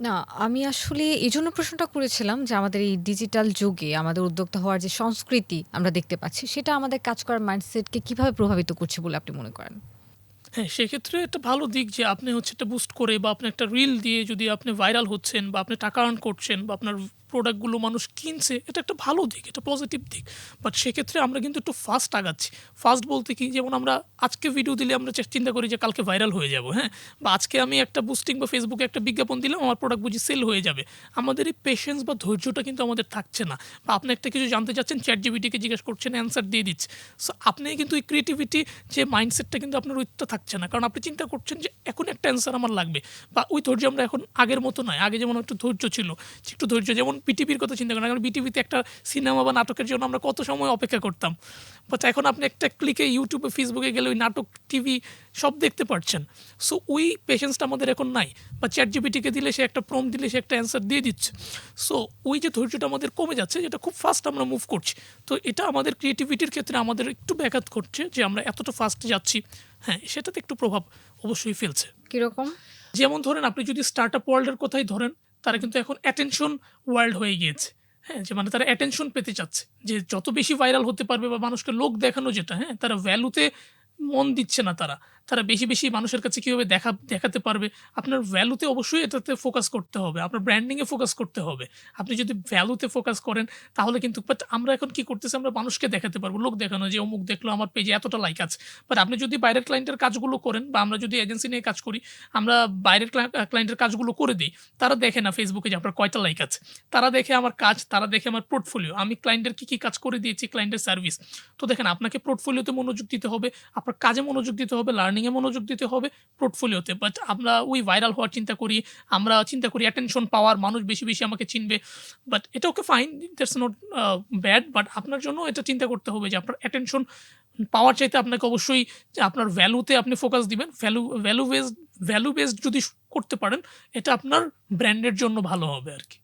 না, আমি আসলে এই জন্য প্রশ্নটা করেছিলাম যে আমাদের এই ডিজিটাল যুগে আমাদের উদ্যোক্তা হওয়ার যে সংস্কৃতি আমরা দেখতে পাচ্ছি, সেটা আমাদের কাজ করার মাইন্ডসেটকে কীভাবে প্রভাবিত করছে বলে আপনি মনে করেন? হ্যাঁ, সেক্ষেত্রে একটা ভালো দিক যে আপনি হচ্ছে একটা বুস্ট করে বা আপনি একটা রিল দিয়ে যদি আপনি ভাইরাল হচ্ছেন বা আপনি টাকা আর্ন করছেন বা আপনার প্রোডাক্টগুলো মানুষ কিনছে এটা একটা ভালো দিক এটা পজিটিভ দিক। বাট সেক্ষেত্রে আমরা কিন্তু একটু ফাস্ট আগাচ্ছি। ফাস্ট বলতে কি? যেমন আমরা আজকে ভিডিও দিলে আমরা চিন্তা করি যে কালকে ভাইরাল হয়ে যাব হ্যাঁ? বা আজকে আমি একটা বুস্টিং বা ফেসবুকে একটা বিজ্ঞাপন দিলাম আমার প্রোডাক্ট বুঝি সেল হয়ে যাবে। আমাদের এই পেশেন্স বা ধৈর্যটা কিন্তু আমাদের থাকছে না। বা আপনি একটা কিছু জানতে চাচ্ছেন চ্যাট জিবিটিকে জিজ্ঞেস করছেন অ্যান্সার দিয়ে দিচ্ছে। সো আপনি কিন্তু এই ক্রিয়েটিভিটি যে মাইন্ডসেটটা কিন্তু আপনার ওইটা থাকছে না। কারণ আপনি চিন্তা করছেন যে এখন একটা অ্যান্সার আমার লাগবে। বা ওই ধৈর্য আমরা এখন আগের মতো নয়। আগে যেমন একটু ধৈর্য ছিল, একটু ধৈর্য। যেমন বিটিভির কথা চিন্তা করেন এখন বিটিভিতে একটা সিনেমা বা নাটকের জন্য আমরা কত সময় অপেক্ষা করতাম। বাট এখন আপনি একটা ক্লিকে ইউটিউবে ফেসবুকে গেলে ওই নাটক টিভি সব দেখতে পারছেন। সো ওই পেশেন্সটা আমাদের এখন নাই। বা চ্যাট জিবিটিকে দিলে সে একটা প্রম দিলে সে একটা অ্যান্সার দিয়ে দিচ্ছে। সো ওই যে ধৈর্যটা আমাদের কমে যাচ্ছে যেটা খুব ফাস্ট আমরা মুভ করছি। তো এটা আমাদের ক্রিয়েটিভিটির ক্ষেত্রে আমাদের একটু ব্যাঘাত করছে যে আমরা এতটা ফাস্ট যাচ্ছি। হ্যাঁ সেটাতে একটু প্রভাব অবশ্যই ফেলছে। কীরকম? যেমন ধরেন আপনি যদি স্টার্ট আপ ওয়ার্ল্ডের কথাই ধরেন তারা কিন্তু এখন অ্যাটেনশন ওয়ার্ল্ড হয়ে গিয়েছে। হ্যাঁ যে মানে তারা অ্যাটেনশন পেতে চাচ্ছে। যে যত বেশি ভাইরাল হতে পারবে বা মানুষকে লোক দেখানো যেটা হ্যাঁ তারা ভ্যালুতে মন দিচ্ছে না তারা। তারা বেশি বেশি মানুষের কাছে কীভাবে দেখা, দেখাতে পারবে? আপনার ভ্যালুতে অবশ্যই এটাতে ফোকাস করতে হবে। আপনার ব্র্যান্ডিংয়ে ফোকাস করতে হবে। আপনি যদি ভ্যালুতে ফোকাস করেন, তাহলে কিন্তু বাট আমরা এখন কি করতেছি? আমরা মানুষকে দেখাতে পারব, লোক দেখানো, যে অমুক দেখল, আমার পেজে এতটা লাইক আছে। বাট আপনি যদি বাইরের ক্লায়েন্টের কাজগুলো করেন, বা আমরা যদি এজেন্সি নিয়ে কাজ করি, আমরা বাইরের ক্লায়েন্টের কাজগুলো করে দিই, তারা দেখে না ফেসবুকে যে আপনার কয়টা লাইক আছে। তারা দেখে আমার কাজ, তারা দেখে আমার পোর্টফোলিও আমি ক্লায়েন্টের কী কী কাজ করে দিয়েছি ক্লায়েন্টের সার্ভিস তো দেখেন, আপনাকে পোর্টফোলিওতে মনোযোগ দিতে হবে, আপনার কাজে মনোযোগ দিতে হবে লার্নিংয়ে মনোযোগ দিতে হবে পোর্টফোলিওতে বাট আমরা ওই ভাইরাল হওয়ার চিন্তা করি, আমরা চিন্তা করি অ্যাটেনশন পাওয়ার, মানুষ বেশি বেশি আমাকে চিনবে। বাট এটা okay fine that's not bad but আপনার জন্য এটা চিন্তা করতে হবে যে আপনার অ্যাটেনশন পাওয়ার চাইতে আপনাকে অবশ্যই আপনার ভ্যালুতে আপনি ফোকাস দিবেন। Value value based value based যদি করতে পারেন, এটা আপনার ব্র্যান্ডের জন্য ভালো হবে আর কি।